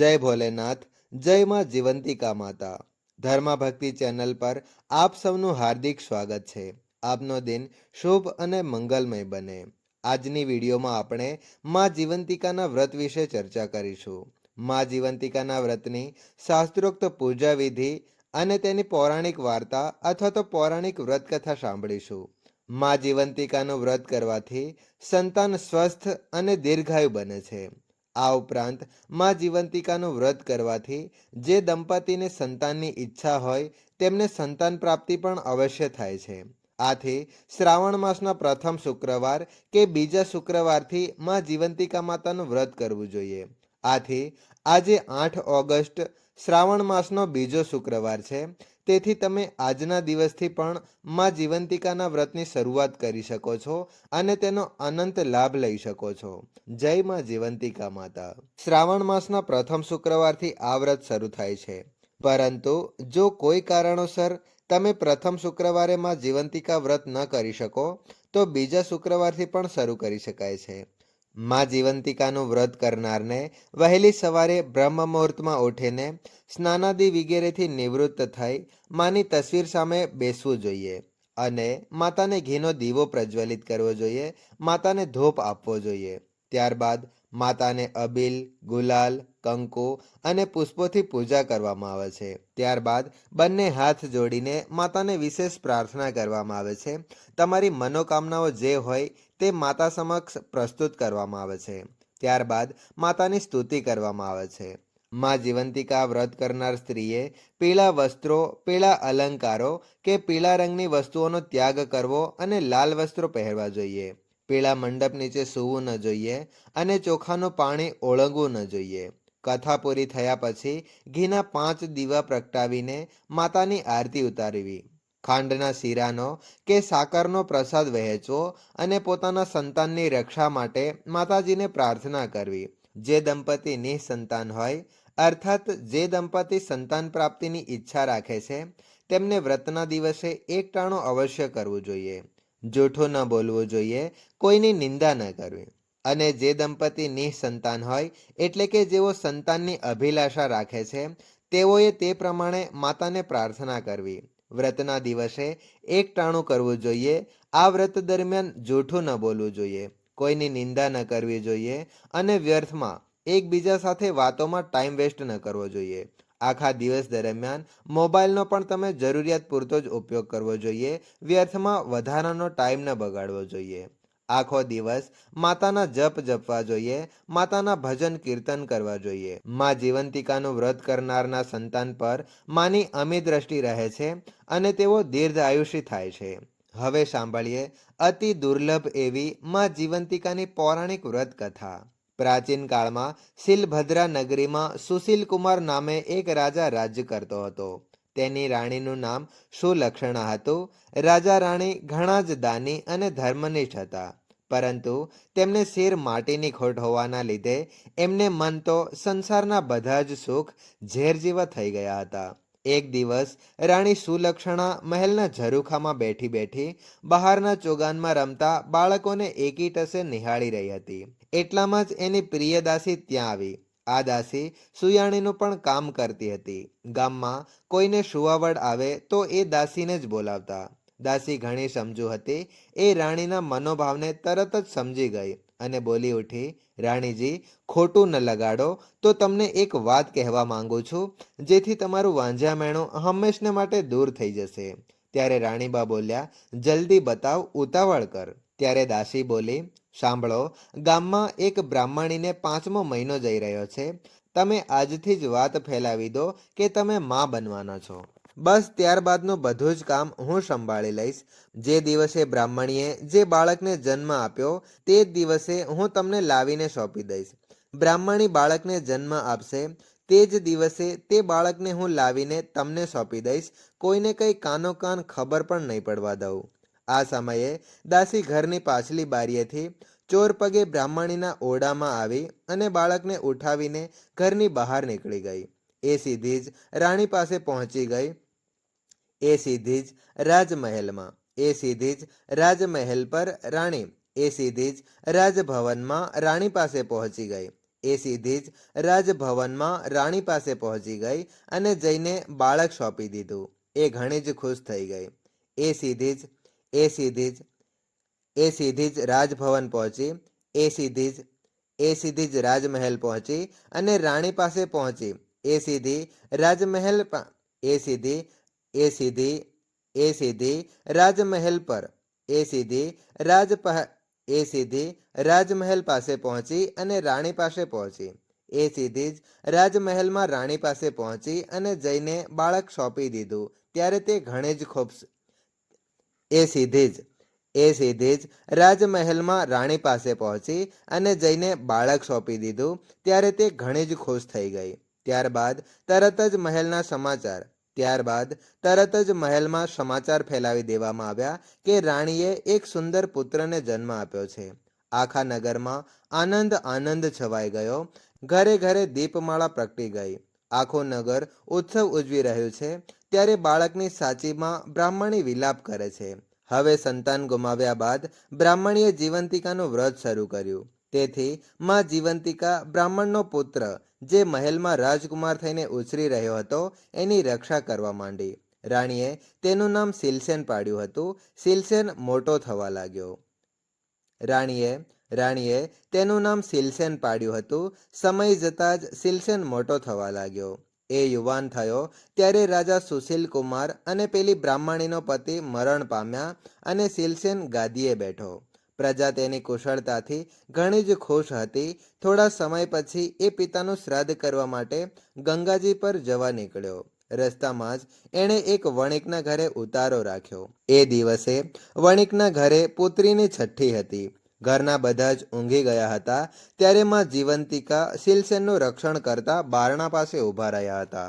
જય ભોલેનાથ, જય માં જીવંતિકા માતા. ધર્મ ભક્તિ ચેનલ પર આપ સૌનું હાર્દિક સ્વાગત છે. આપનો દિન શુભ અને મંગલમય બને. આજની વિડીયોમાં આપણે માં જીવંતિકાના વ્રત વિશે ચર્ચા કરીશું. માં જીવંતિકાના વ્રતની શાસ્ત્રોક્ત પૂજા વિધિ અને તેની પૌરાણિક વાર્તા અથવા તો પૌરાણિક વ્રત કથા સાંભળીશું. માં જીવંતિકાનું વ્રત કરવાથી સંતાન સ્વસ્થ અને દીર્ઘાયુ બને છે. આ ઉપરાંત મા જીવંતિકાનું વ્રત કરવાથી જે દંપતીને સંતાનની ઈચ્છા હોય તેમને સંતાન પ્રાપ્તિ પણ અવશ્ય થાય છે. આથી શ્રાવણ માસના પ્રથમ શુક્રવાર કે બીજા શુક્રવારથી માં જીવંતિકા માતાનું વ્રત કરવું જોઈએ. આથી આજે આઠ ઓગસ્ટ શ્રાવણ માસનો બીજો શુક્રવાર છે. તેથી તમે આજના દિવસથી પણ માં જીવંતિકાના વ્રતની શરૂઆત કરી શકો છો અને તેનો અનંત લાભ લઈ શકો છો. જય માં જીવંતિકા માતા. શ્રાવણ માસના પ્રથમ શુક્રવારથી આ વ્રત શરૂ થાય છે. પરંતુ જો કોઈ કારણોસર તમે પ્રથમ શુક્રવારે માં જીવંતિકા વ્રત ન કરી શકો, તો બીજા શુક્રવારથી પણ શરૂ કરી શકાય છે. માં જીવંતિકાનું વ્રત કરનારને વહેલી સવારે બ્રહ્મ મુહૂર્તમાં ઉઠીને સ્નાનાદિ વગેરેથી નિવૃત્ત થઈ માની તસવીર સામે બેસવું જોઈએ અને માતાને ઘીનો દીવો પ્રજ્વલિત કરવો જોઈએ, માતાને ધૂપ આપવો જોઈએ. ત્યારબાદ માતાને અબીલ, ગુલાલ, કંકુ અને પુષ્પોથી પૂજા કરવામાં આવે છે. ત્યારબાદ બંને હાથ જોડીને માતાને વિશેષ પ્રાર્થના કરવામાં આવે છે. તમારી મનોકામનાઓ જે હોય તે માતા સમક્ષ પ્રસ્તુત કરવામાં આવે છે. ત્યારબાદ માતાની સ્તુતિ કરવામાં આવે છે. માં જીવંતિકા વ્રત કરનાર સ્ત્રીએ પીળા વસ્ત્રો, પીળા અલંકારો કે પીળા રંગની વસ્તુઓનો ત્યાગ કરવો અને લાલ વસ્ત્રો પહેરવા જોઈએ. પીળા મંડપ નીચે સૂવું ન જોઈએ અને ચોખાનું પાણી ઓળંગવું ન જોઈએ. કથા પૂરી થયા પછી ઘીના પાંચ દીવા પ્રગટાવીને માતાની આરતી ઉતારવી. ખાંડના શીરાનો કે સાકરનો પ્રસાદ વહેંચવો અને પોતાના સંતાનની રક્ષા માટે માતાજીને પ્રાર્થના કરવી. જે દંપતી નિસંતાન હોય, અર્થાત જે દંપતી સંતાન પ્રાપ્તિની ઈચ્છા રાખે છે, તેમને વ્રતના દિવસે એક ટાણું અવશ્ય કરવું જોઈએ. જૂઠું ન બોલવું જોઈએ, કોઈની નિંદા ન કરવી. અને જે દંપતી નિસંતાન હોય, એટલે કે જેઓ સંતાનની અભિલાષા રાખે છે, તેઓએ તે પ્રમાણે માતાને પ્રાર્થના કરવી. વ્રતના દિવસે એક ટાણું કરવું જોઈએ. આ વ્રત દરમિયાન જૂઠું ન બોલવું જોઈએ. કોઈની નિંદા ન કરવી જોઈએ અને વ્યર્થમાં એકબીજા સાથે વાતોમાં ટાઈમ વેસ્ટ ન કરવો જોઈએ. આખા દિવસ દરમિયાન મોબાઈલનો પણ તમે જરૂરિયાત પૂરતો જ ઉપયોગ કરવો જોઈએ. વ્યર્થમાં વધારાનો ટાઈમ ન બગાડવો જોઈએ. આખો દિવસ માતાના જપ જપવા જોઈએ, માતાના ભજન કીર્તન કરવા જોઈએ. માં જીવંતિકાનું વ્રત કરનારના સંતાન પર માની અમી દ્રષ્ટિ રહે છે અને તેઓ દીર્ઘ આયુષી થાય છે. હવે સાંભળીએ અતિ દુર્લભ એવી માં જીવંતિકાની પૌરાણિક વ્રત કથા. પ્રાચીન કાળમાં શિલભદ્રા નગરીમાં સુશીલ કુમાર નામે એક રાજા રાજ્ય કરતો હતો. તેની રાણીનું નામ સુલક્ષણા હતું. રાજા રાણી ઘણા જ દાની અને ધર્મનિષ્ઠ હતા. પરંતુ તેમને શેર માટીની ખોટ હોવાના લીધે એમને મન તો સંસારના બધા જ સુખ ઝેર જેવા થઈ ગયા હતા. એક દિવસ રાણી સુલક્ષણા મહેલના ઝરૂખામાં બેઠી બેઠી બહારના ચોગાનમાં રમતા બાળકોને એકી ટસે નિહાળી રહી હતી. એટલામાં જ એની પ્રિય દાસી ત્યાં આવી. આ દાસી સુયાણીનું પણ કામ કરતી હતી. ગામમાં કોઈને સુવાવડ આવે તો એ દાસીને જ બોલાવતા. દાસી ઘણી સમજુ હતી. એ રાણીના મનોભાવને તરત જ સમજી ગઈ અને બોલી ઉઠી, રાણીજી, ખોટું ન લગાડો. તો તમને એક વાત કહેવા માંગુ છું, જેથી તમારું વાંજામેણું હંમેશને માટે દૂર થઈ જશે. ત્યારે રાણીબા બોલ્યા, જલ્દી બતાવ, ઉતાવળ કર. ત્યારે દાસી બોલી, સાંભળો, ગામમાં એક બ્રાહ્મણીને પાંચમો મહિનો જઈ રહ્યો છે. તમે આજથી જ વાત ફેલાવી દો કે તમે મા બનવાના છો. બસ ત્યારબાદનું બધું જ કામ હું સંભાળી લઈશ. જે દિવસે બ્રાહ્મણીએ જે બાળકને જન્મ આપ્યો, તે જ દિવસે હું તમને લાવીને સોંપી દઈશ. બ્રાહ્મણી બાળકને જન્મ આપશે, તે જ દિવસે તે બાળકને હું લાવીને તમને સોંપી દઈશ. કોઈને કંઈ કાનો કાન ખબર પણ નહીં પડવા દઉં. આ સમયે દાસી ઘરની પાછલી બારીએથી ચોર પગે બ્રાહ્મણીના ઓરડામાં આવી અને બાળકને ઉઠાવીને ઘરની બહાર નીકળી ગઈ. એ સીધી જ રાણી પાસે પહોંચી ગઈ. એ સીધી જ રાજમહેલમાં એ સીધી જ રાજમહેલ પર રાણી એ સીધી જ રાજભવનમાં રાણી પાસે પહોંચી ગઈ એ સીધી જ રાજભવનમાં રાણી પાસે પહોંચી ગઈ અને જઈને બાળક સોંપી દીધું એ ઘણી જ ખુશ થઈ ગઈ એ સીધી જ એ સીધી જ એ સીધી જ રાજભવન પહોંચી એ સીધી જ એ સીધી જ રાજમહેલ પહોંચી અને રાણી પાસે પહોંચી એ સીધી રાજમહેલ એ સીધી એ સીધી એ સીધી રાજમહેલ પર, એ સીધી રાજ એ સીધી રાજમહેલ પાસે પહોંચી અને રાણી પાસે પહોંચી. એ સીધી જ રાજમહેલમાં રાણી પાસે પહોંચી અને જઈને બાળક સોંપી દીધું. ત્યારે તે ઘણી જ ખૂબ એ સીધી જ, એ સીધી જ રાજમહેલમાં રાણી પાસે પહોંચી અને જઈને બાળક સોંપી દીધું. ત્યારે તે ઘણી જ ખુશ થઈ ગઈ. ત્યારબાદ તરત જ મહેલના સમાચાર ત્યારબાદ તરત જ મહેલમાં સમાચાર ફેલાવી દેવામાં આવ્યા કે રાણીએ એક સુંદર પુત્રને જન્મ આપ્યો છે. આખા નગરમાં આનંદ આનંદ છવાઈ ગયો. ઘરે ઘરે દીપમાળા પ્રગટી ગઈ. આખો નગર ઉત્સવ ઉજવી રહ્યું છે. ત્યારે બાળકની સાચીમાં બ્રાહ્મણી વિલાપ કરે છે. હવે સંતાન ગુમાવ્યા બાદ બ્રાહ્મણીએ જીવંતિકાનું વ્રત શરૂ કર્યું. તેથી માં જીવંતિકા બ્રાહ્મણનો પુત્ર જે મહેલમાં રાજકુમાર થઈને ઉછરી રહ્યો હતો, એની રક્ષા કરવા માંડી. રાણીએ તેનું નામ સિલસેન પાડ્યું હતું. સિલસેન મોટો થવા લાગ્યો. રાણીએ રાણીએ તેનું નામ સિલસેન પાડ્યું હતું. સમય જતાં જ સિલસેન મોટો થવા લાગ્યો. એ યુવાન થયો ત્યારે રાજા સુશીલ કુમાર અને પેલી બ્રાહ્મણીનો પતિ મરણ પામ્યા અને સિલસેન ગાદીએ બેઠો. પ્રજા તેની કુશળતાથી ઘણી જ ખુશ હતી. થોડા સમય પછી એ પિતાનું શ્રાદ્ધ કરવા માટે ગંગાજી પર જવા નીકળ્યો. રસ્તામાં જ એણે એક વણિકના ઘરે ઉતારો રાખ્યો. એ દિવસે વણિકના ઘરે પુત્રીની છઠ્ઠી હતી. ઘરના બધા જ ઊંઘી ગયા હતા. ત્યારે માં જીવંતિકા સિલસેનનું રક્ષણ કરતા બારણા પાસે ઊભા રહ્યા હતા.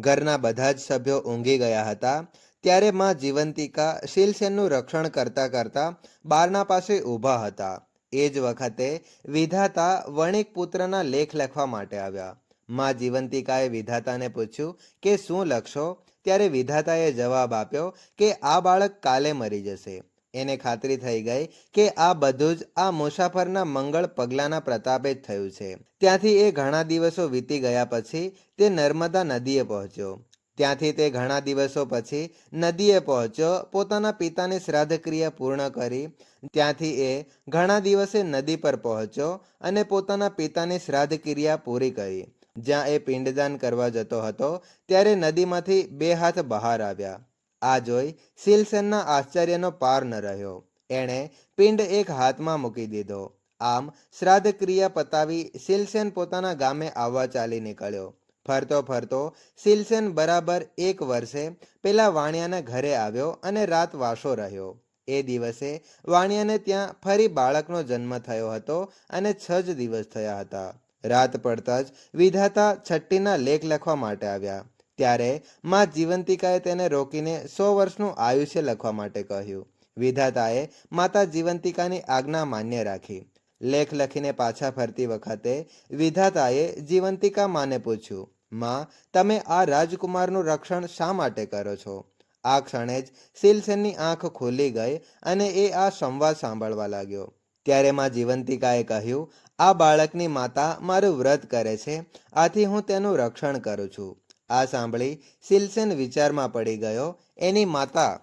ઘરના બધા જ સભ્યો ઊંઘી ગયા હતા. ત્યારે માં જીવંતિકા શિલસેનનું રક્ષણ કરતા કરતા બારણા પાસે ઊભા હતા. એ જ વખતે વિધાતા વણિક પુત્રના લેખ લખવા માટે આવ્યા. માં જીવંતિકાએ વિધાતાને પૂછ્યું કે શું લખશો? ત્યારે વિધાતાએ જવાબ આપ્યો કે આ બાળક કાલે મરી જશે. એને ખાતરી થઈ ગઈ કે આ બધું જ આ મુસાફરના મંગળ પગલાના પ્રતાપે જ થયું છે. ત્યાંથી એ ઘણા દિવસો વીતી ગયા પછી તે નર્મદા નદીએ પહોંચ્યો. ત્યાંથી તે ઘણા દિવસો પછી નદીએ પહોંચ્યો, પોતાના પિતાની શ્રાદ્ધ ક્રિયા પૂર્ણ કરી. ત્યાંથી એ ઘણા દિવસે નદી પર પહોંચ્યો અને પોતાના પિતાની શ્રાદ્ધ ક્રિયા પૂરી કરી. જ્યાં એ પિંડદાન કરવા જતો હતો, ત્યારે નદીમાંથી બે હાથ બહાર આવ્યા. આ જોઈ સિલસેનના આશ્ચર્યનો પાર ન રહ્યો. એણે પિંડ એક હાથમાં મૂકી દીધો. આમ શ્રાદ્ધ ક્રિયા પતાવી સિલસેન પોતાના ગામે આવવા ચાલી નીકળ્યો. ફરતો ફરતો સિલસેન બરાબર એક વર્ષે પેલા વાણિયાના ઘરે આવ્યો અને રાત વાસો રહ્યો. એ દિવસે વાણિયાને ત્યાં ફરી બાળકનો જન્મ થયો હતો અને છ જ દિવસ થયા હતા. રાત પડતા જ વિધાતા છઠ્ઠીના લેખ લખવા માટે આવ્યા. ત્યારે માં જીવંતિકાએ તેને રોકીને સો વર્ષનું આયુષ્ય લખવા માટે કહ્યું. વિધાતાએ માતા જીવંતિકાની આજ્ઞા માન્ય રાખી. લેખ લખીને પાછા ફરતી વખતે વિધાતાએ જીવંતિકા માને પૂછ્યું, માં, તમે આ રાજકુમારનું રક્ષણ શા માટે કરો છો આ ક્ષણે જ સિલસેનની આંખ ખુલી ગઈ અને એ આ સંવાદ સાંભળવા લાગ્યો. ત્યારે માં જીવંતિકાએ કહ્યું, આ બાળકની માતા મારું વ્રત કરે છે, આથી હું તેનું રક્ષણ કરું છું આ સાંભળી સિલસેન વિચારમાં પડી ગયો, એની માતા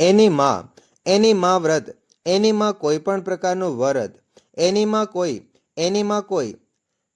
એની માં એની માં વ્રત એની માં કોઈ પણ પ્રકારનું વ્રત એની માં કોઈ એની માં કોઈ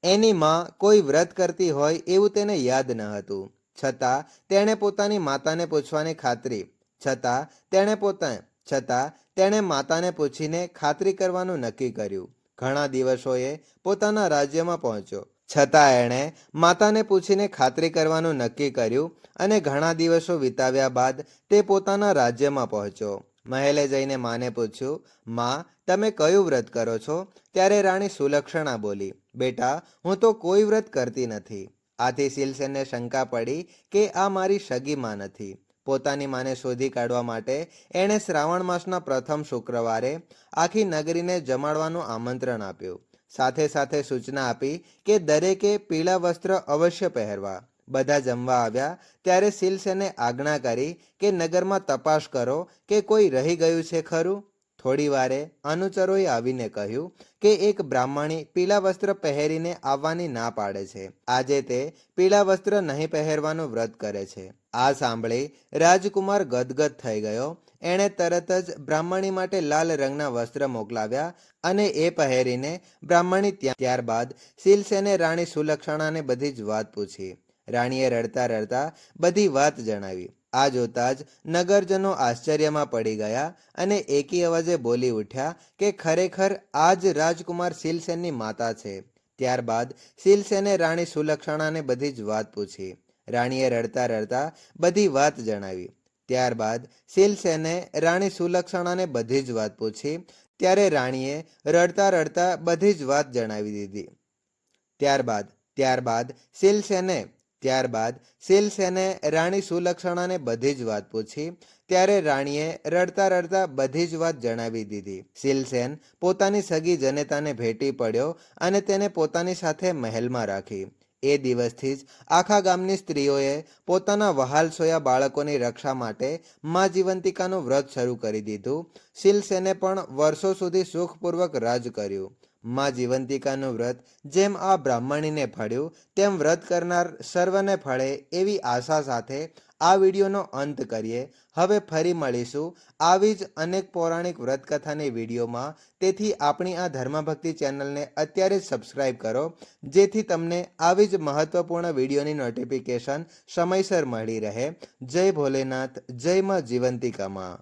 એની માં કોઈ વ્રત કરતી હોય એવું તેને યાદ ન હતું. છતાં તેણે પોતાની માતાને પૂછવાની ખાતરી, છતાં તેણે પોતા, છતાં તેણે માતાને પૂછીને ખાતરી કરવાનું નક્કી કર્યું. ઘણા દિવસોએ પોતાના રાજ્યમાં પહોંચ્યો. છતાં એણે માતાને પૂછીને ખાતરી કરવાનું નક્કી કર્યું અને ઘણા દિવસો વિતાવ્યા બાદ તે પોતાના રાજ્યમાં પહોંચ્યો. મહેલે જઈને માને પૂછ્યું, માં, તમે કયું વ્રત કરો છો? ત્યારે રાણી સુલક્ષણા બોલી, બેટા, હું તો કોઈ વ્રત કરતી નથી. આથી સિલસેનને શંકા પડી કે આ મારી સગી માં નથી. પોતાની માને શોધી કાઢવા માટે એણે શ્રાવણ માસના પ્રથમ શુક્રવારે આખી નગરીને જમાડવાનું આમંત્રણ આપ્યું. સાથે સાથે સૂચના આપી કે દરેકે પીળા વસ્ત્ર અવશ્ય પહેરવા. બધા જમવા આવ્યા ત્યારે શિલસેને આજ્ઞા કરી કે નગરમાં તપાસ કરો કે કોઈ રહી ગયું છે ખરું? થોડી વારે અનુચરોએ આવીને કહ્યું કે એક બ્રાહ્મણી પીળા વસ્ત્ર પહેરીને આવવાની ના પાડે છે. આજે તે પીળા વસ્ત્ર નહીં પહેરવાનું વ્રત કરે છે. આ સાંભળી રાજકુમાર ગદગદ થઈ ગયો. એણે તરત જ બ્રાહ્મણી માટે લાલ રંગના વસ્ત્ર મોકલાવ્યા અને એ પહેરીને બ્રાહ્મણી ત્યારબાદ શિલસેને રાણી સુલક્ષણાને બધી જ વાત પૂછી. રાણીએ રડતા રડતા બધી વાત જણાવી. આ જોતા જ નગરજનો આશ્ચર્યમાં પડી ગયા અને એકી અવાજે બોલી ઉઠ્યા કે ખરેખર આ જ રાજકુમાર શિલસેનની માતા છે. ત્યારબાદ શિલસેને રાણી સુલક્ષણાને બધી જ વાત પૂછી. રાણીએ રડતા રડતા બધી વાત જણાવી. ત્યારબાદ શિલસેને રાણી સુલક્ષણાને બધી જ વાત પૂછી. ત્યારે રાણીએ રડતા રડતા બધી જ વાત જણાવી દીધી. ત્યારબાદ ત્યારબાદ શિલસેને ત્યારબાદ શિલસેને રાણી સુલક્ષણાને બધી જ વાત પૂછી, ત્યારે રાણીએ રડતા રડતા બધી જ વાત જણાવી દીધી. શિલસેન પોતાની સગી જનેતાને ભેટી પડ્યો અને તેને પોતાની સાથે મહેલમાં રાખી. એ દિવસથી જ આખા ગામની સ્ત્રીઓએ પોતાના વહાલ સોયા બાળકોની રક્ષા માટે મા જીવંતિકાનું વ્રત શરૂ કરી દીધું. શિલસેને પણ વર્ષો સુધી સુખપૂર્વક રાજ કર્યું. મા જીવંતિકાનું વ્રત જેમ આ બ્રાહ્મણીને ફળ્યું, તેમ વ્રત કરનાર સર્વને ફળે એવી આશા સાથે આ વિડીયોનો અંત કરીએ. હવે ફરી મળીશું આવી જ અનેક પૌરાણિક વ્રત કથાની વિડીયોમાં. તેથી આપણી આ ધર્મભક્તિ ચેનલને અત્યારે જ સબસ્ક્રાઇબ કરો, જેથી તમને આવી જ મહત્વપૂર્ણ વિડીયોની નોટિફિકેશન સમયસર મળી રહે. જય ભોલેનાથ, જય માં જીવંતિકામાં.